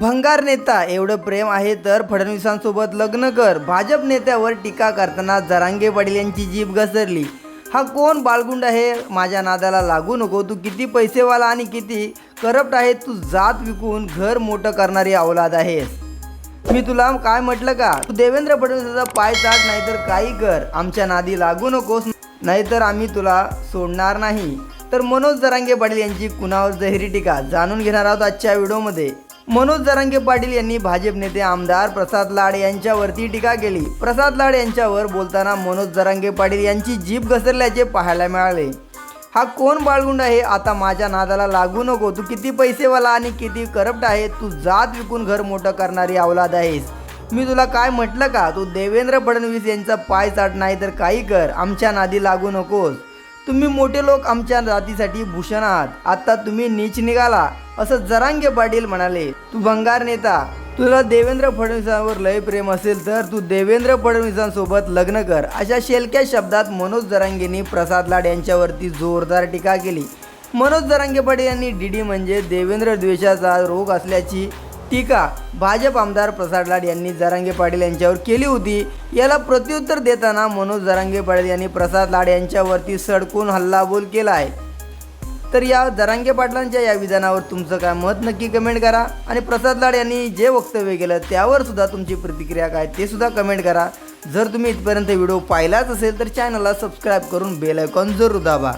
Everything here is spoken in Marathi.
भंगार नेता एवढं प्रेम आहे तर फडणवीसांसोबत लग्न कर. भाजप नेत्यावर टीका करताना जरांगे पाटील यांची जीभ घसरली. हा कोण बाळगुंड आहे? माझ्या नादाला लागू नको. तू किती पैसेवाला आणि किती करप्ट आहे? तू जात विकून घर मोठं करणारी अवलाद आहेस. मी तुला काय म्हटलं का? तू देवेंद्र फडणवीसाचा पाय चाट नाहीतर काही कर. आमच्या नादी लागू नकोस. नाहीतर आम्ही तुला सोडणार नाही. तर मनोज जरांगे पाटील यांची कुणावर जहिरी टीका? जाणून घेणार आहोत आजच्या व्हिडिओमध्ये. मनोज जरांगे पाटील यांनी भाजप नेते आमदार प्रसाद लाड यांच्यावरती टीका केली. प्रसाद लाड यांच्यावर बोलताना मनोज जरांगे पाटील यांची जीभ घसरल्याचे पाहायला मिळाले. हा कोण बाळगुंड आहे? आता माझ्या नादाला लागू नको. तू किती पैसेवाला आणि किती करप्ट आहे? तू जात विकून घर मोठं करणारी अवलाद आहेस. मी तुला काय म्हटलं का? तू देवेंद्र फडणवीस यांचा पाय चाट नाही तर काही कर. आमच्या नादी लागू नकोस. तुम्ही मोठे लोक आमच्या जातीसाठी भूषण आहात. आता तुम्ही नीच निघाला. असं जरांगे पाटील म्हणाले तू भंगार नेता. तुला देवेंद्र फडणवीसांवर लय प्रेम असेल तर तू देवेंद्र फडणवीसांसोबत लग्न कर. अशा शेलक्या शब्दात मनोज जरांगेंनी प्रसाद लाड यांच्यावरती जोरदार टीका केली. मनोज जरांगे पाटील यांनी डीडी म्हणजे देवेंद्र द्वेषाचा रोग असल्याची टीका भाजप आमदार प्रसाद लाड यांनी जरांगे पाटील यांच्यावर केली होती. याला प्रत्युत्तर देताना मनोज जरांगे पाटील यांनी प्रसाद लाड यांच्यावरती सडकून हल्लाबोल केला आहे. तर या जरांगे पाटलांच्या या विधानावर तुमचं काय मत नक्की कमेंट करा आणि प्रसाद लाड यांनी जे वक्तव्य केलं त्यावर सुद्धा तुमची प्रतिक्रिया काय ते सुद्धा कमेंट करा. जर तुम्ही इथपर्यंत व्हिडिओ पाहिलाच असेल तर चॅनलला सबस्क्राईब करून बेल आयकॉन जरूर दाबा.